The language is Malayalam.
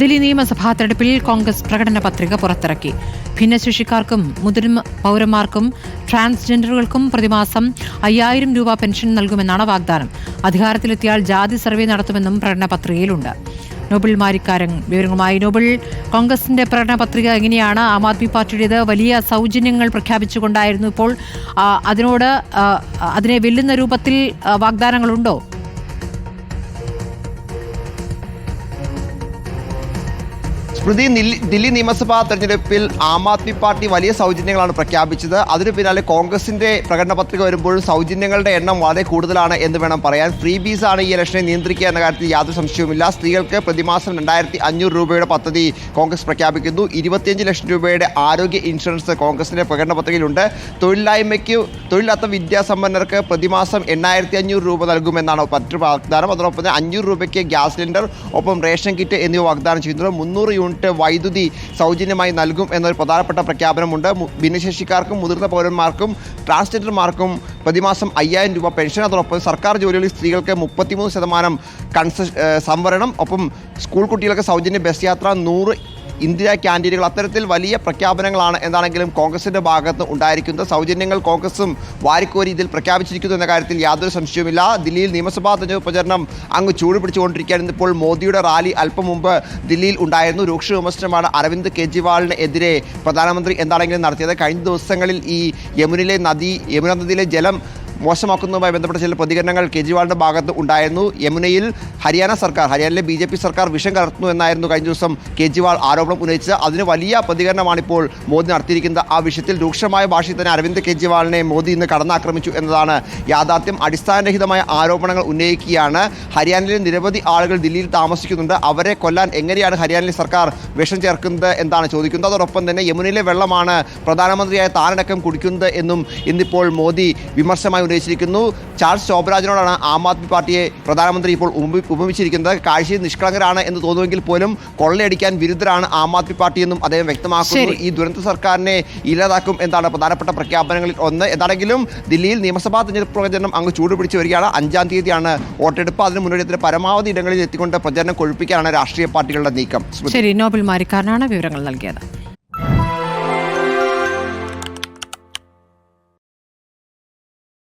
ദില്ലി നിയമസഭാ തെരഞ്ഞെടുപ്പിൽ കോൺഗ്രസ് പ്രകടന പത്രിക പുറത്തിറക്കി. ഭിന്നശേഷിക്കാർക്കും മുതിർന്ന പൗരന്മാർക്കും ട്രാൻസ്ജെൻഡറുകൾക്കും പ്രതിമാസം അയ്യായിരം രൂപ പെൻഷൻ നൽകുമെന്നാണ് വാഗ്ദാനം. അധികാരത്തിലെത്തിയാൽ ജാതി സർവേ നടത്തുമെന്നും പ്രകടന പത്രികയിലുണ്ട്. നോബിൾ മാരിക്കാരൻ വിവരങ്ങളുമായി. നോബിൾ കോൺഗ്രസിന്റെ പ്രകടന പത്രിക എങ്ങനെയാണ് ആം ആദ്മി പാർട്ടിയുടേത്? വലിയ സൗജന്യങ്ങൾ പ്രഖ്യാപിച്ചുകൊണ്ടായിരുന്നു ഇപ്പോൾ അതിനോട് അതിനെ വെല്ലുന്ന രൂപത്തിൽ വാഗ്ദാനങ്ങളുണ്ടോ? സ്മൃതി ദില്ലി നിയമസഭാ തെരഞ്ഞെടുപ്പിൽ ആം ആദ്മി പാർട്ടി വലിയ സൗജന്യങ്ങളാണ് പ്രഖ്യാപിച്ചത്. അതിന് പിന്നാലെ കോൺഗ്രസിന്റെ പ്രകടന പത്രിക വരുമ്പോഴും സൗജന്യങ്ങളുടെ എണ്ണം വളരെ കൂടുതലാണ് എന്ന് വേണം പറയാൻ. ഫ്രീ ബീസ് ആണ് ഈ ഇലക്ഷനെ നിയന്ത്രിക്കുക എന്ന കാര്യത്തിൽ യാതൊരു സംശയവുമില്ല. സ്ത്രീകൾക്ക് പ്രതിമാസം രണ്ടായിരത്തി അഞ്ഞൂറ് രൂപയുടെ പദ്ധതി കോൺഗ്രസ് പ്രഖ്യാപിക്കുന്നു. ഇരുപത്തിയഞ്ച് ലക്ഷം രൂപയുടെ ആരോഗ്യ ഇൻഷുറൻസ് കോൺഗ്രസിന്റെ പ്രകടന പത്രികയിലുണ്ട്. തൊഴിലില്ലായ്മയ്ക്ക് തൊഴിലില്ലാത്ത വിദ്യാസമ്പന്നർക്ക് പ്രതിമാസം എണ്ണായിരത്തി അഞ്ഞൂറ് രൂപ നൽകുമെന്നാണ് മറ്റൊരു വാഗ്ദാനം. അതോടൊപ്പം തന്നെ അഞ്ഞൂറ് രൂപയ്ക്ക് ഗ്യാസ് സിലിണ്ടർ ഒപ്പം റേഷൻ കിറ്റ് എന്നിവ വാഗ്ദാനം ചെയ്യുന്നുണ്ട്. മുന്നൂറ് യൂണിറ്റ് വൈദ്യുതി സൗജന്യമായി നൽകും എന്നൊരു പ്രധാനപ്പെട്ട പ്രഖ്യാപനമുണ്ട്. ഭിന്നശേഷിക്കാർക്കും മുതിർന്ന പൗരന്മാർക്കും ട്രാൻസ്ജെൻഡർമാർക്കും പ്രതിമാസം അയ്യായിരം രൂപ പെൻഷൻ അതോടൊപ്പം സർക്കാർ ജോലികളിൽ സ്ത്രീകൾക്ക് മുപ്പത്തിമൂന്ന് ശതമാനം കൺസ സംവരണം. ഒപ്പം സ്കൂൾ കുട്ടികൾക്ക് സൗജന്യ ബസ് യാത്ര നൂറ് ഇന്ദിരാ ക്യാന്റീനുകൾ അത്തരത്തിൽ വലിയ പ്രഖ്യാപനങ്ങളാണ് എന്താണെങ്കിലും കോൺഗ്രസിന്റെ ഭാഗത്ത് ഉണ്ടായിരിക്കുന്നത്. സൗജന്യങ്ങൾ കോൺഗ്രസും വാരിക്കോരി ഇതിൽ പ്രഖ്യാപിച്ചിരിക്കുന്നു എന്ന കാര്യത്തിൽ യാതൊരു സംശയവുമില്ല. ദില്ലിയിൽ നിയമസഭാ തെരഞ്ഞെടുപ്പ് പ്രചരണം അങ്ങ് ചൂട് പിടിച്ചുകൊണ്ടിരിക്കുകയാണ് ഇപ്പോൾ മോദിയുടെ റാലി അല്പം മുമ്പ് ദില്ലിയിൽ ഉണ്ടായിരുന്നു. രൂക്ഷ വിമർശനമാണ് അരവിന്ദ് കെജ്രിവാളിന് എതിരെ പ്രധാനമന്ത്രി എന്താണെങ്കിലും നടത്തിയത്. കഴിഞ്ഞ ദിവസങ്ങളിൽ ഈ യമുനിലെ നദി യമുന നദിയിലെ ജലം മോശമാക്കുന്നതുമായി ബന്ധപ്പെട്ട ചില പ്രതികരണങ്ങൾ കെജ്രിവാളിന്റെ ഭാഗത്ത് ഉണ്ടായിരുന്നു. യമുനയിൽ ഹരിയാന സർക്കാർ ഹരിയാനയിലെ ബി ജെ പി സർക്കാർ വിഷം കലർത്തുന്നു എന്നായിരുന്നു കഴിഞ്ഞ ദിവസം കെജ്രിവാൾ ആരോപണം ഉന്നയിച്ചത്. അതിന് വലിയ പ്രതികരണമാണ് ഇപ്പോൾ മോദി നടത്തിയിരിക്കുന്നത്. ആ വിഷയത്തിൽ രൂക്ഷമായ ഭാഷയിൽ തന്നെ അരവിന്ദ് കെജ്രിവാളിനെ മോദി ഇന്ന് കടന്നാക്രമിച്ചു എന്നതാണ് യാഥാർത്ഥ്യം. അടിസ്ഥാനരഹിതമായ ആരോപണങ്ങൾ ഉന്നയിക്കുകയാണ്. ഹരിയാനയിലെ നിരവധി ആളുകൾ ദില്ലിയിൽ താമസിക്കുന്നുണ്ട്. അവരെ കൊല്ലാൻ എങ്ങനെയാണ് ഹരിയാനയിലെ സർക്കാർ വിഷം ചേർക്കുന്നത് എന്നാണ് ചോദിക്കുന്നത്. അതോടൊപ്പം തന്നെ യമുനയിലെ വെള്ളമാണ് പ്രധാനമന്ത്രിയായ താനടക്കം കുടിക്കുന്നത് എന്നും ഇന്നിപ്പോൾ മോദി വിമർശനമായി ഉന്നയിച്ചിരിക്കുന്നു. ചാൾസ് ശോഭരാജിനോടാണ് ആം ആദ്മി പാർട്ടിയെ പ്രധാനമന്ത്രി ഇപ്പോൾ ഉപമിച്ചിരിക്കുന്നത്. കാഴ്ചയിൽ നിഷ്കളങ്കരാണ് എന്ന് തോന്നുമെങ്കിൽ പോലും കൊള്ളയടിക്കാൻ വിരുദ്ധരാണ് ആം ആദ്മി പാർട്ടി എന്നും അദ്ദേഹം വ്യക്തമാക്കുന്നു. ഈ ദുരന്ത സർക്കാരിനെ ഇല്ലാതാക്കും എന്നാണ് പ്രധാനപ്പെട്ട പ്രഖ്യാപനങ്ങളിൽ ഒന്ന്. എന്താണെങ്കിലും ദില്ലിയിൽ നിയമസഭാ തെരഞ്ഞെടുപ്പ് പ്രചരണം അങ്ങ് ചൂടുപിടിച്ച് വരികയാണ്. അഞ്ചാം തീയതിയാണ് വോട്ടെടുപ്പ്. അതിന് മുന്നോടിയത്തിന് പരമാവധി ഇടങ്ങളിൽ എത്തിക്കൊണ്ട് പ്രചരണം കൊഴുപ്പിക്കാനാണ് രാഷ്ട്രീയ പാർട്ടികളുടെ നീക്കം. ശരി നോബിൾ മാരിക്കാരനാണ് വിവരങ്ങൾ നൽകിയത്.